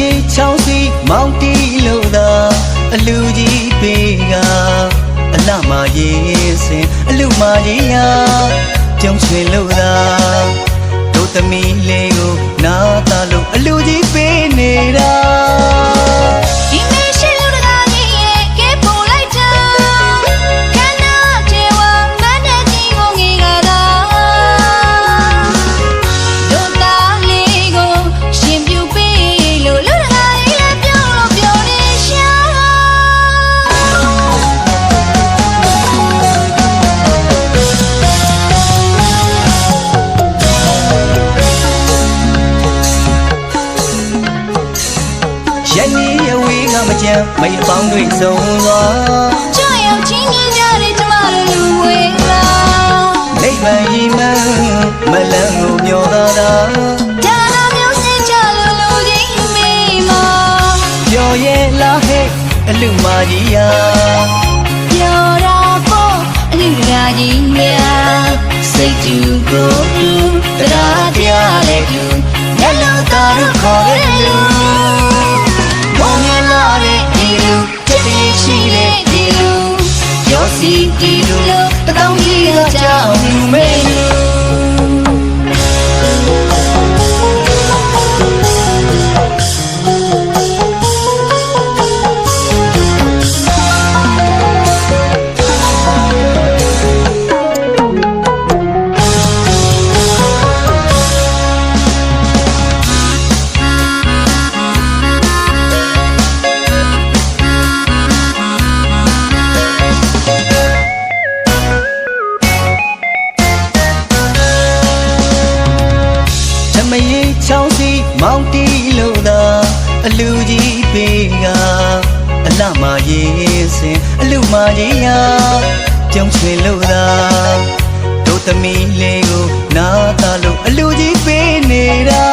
ရေးချောင်းစီမောင်းတီလို့သာအလူကြီးပေကအလမရေးစင်အလူမရေးရာပြုံးချွေလို့သာတို့သမီးလေးကိုနားသားလို့အလူကြီးပေနေတာ ရန်ကြီးရဝေးကမကြမ်းမိတ်ပေါင်းတွေဆုံးသွားကြောက်ရောက်ချင်းကြီးကြတဲ့ကျမတို့လူဝေးလာနိဗ္ဗာန်ရီမန်းမလန်းကိုမျောသာသာဒါနာမျိုးစင်ကြလို့လူကြီးမိမပြောရဲ့လားဟဲ့အလူမကြီးဟာပြောတာပေါ့အလူတကာကြီးများစိတ်တူကိုယ်တူတရား ရောစီ အလူမကြီးဟာပြုံးချွေလို့သာတို့သမီးလေးကိုနာတာလို့အလူကြီးပေးနေတာ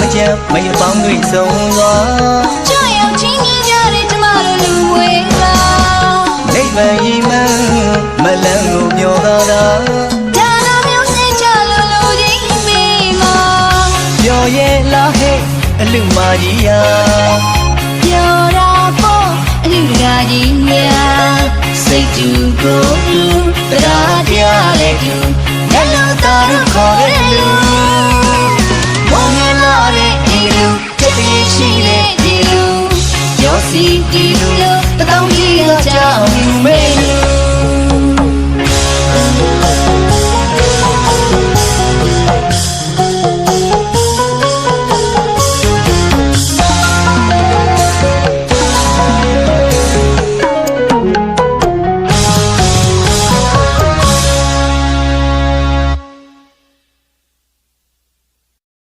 မကြမ်းမိတ်ပေါင်းတွေဆုံးသွားကြောက်ရောက်ချင်းကြီးကြတဲ့ကျမတို့လူဝေးလာနိဗ္ဗာန်ရီမန်းမလန်းကိုမျောသာသာဒါနာမျိုးစင်ကြလို့လူကြီးမိမပြောရဲ့လားဟဲ့အလူမကြီးဟာပြောတာပေါ့အလူတကာကြီးများစိတ်တူကိုယ်တူတရား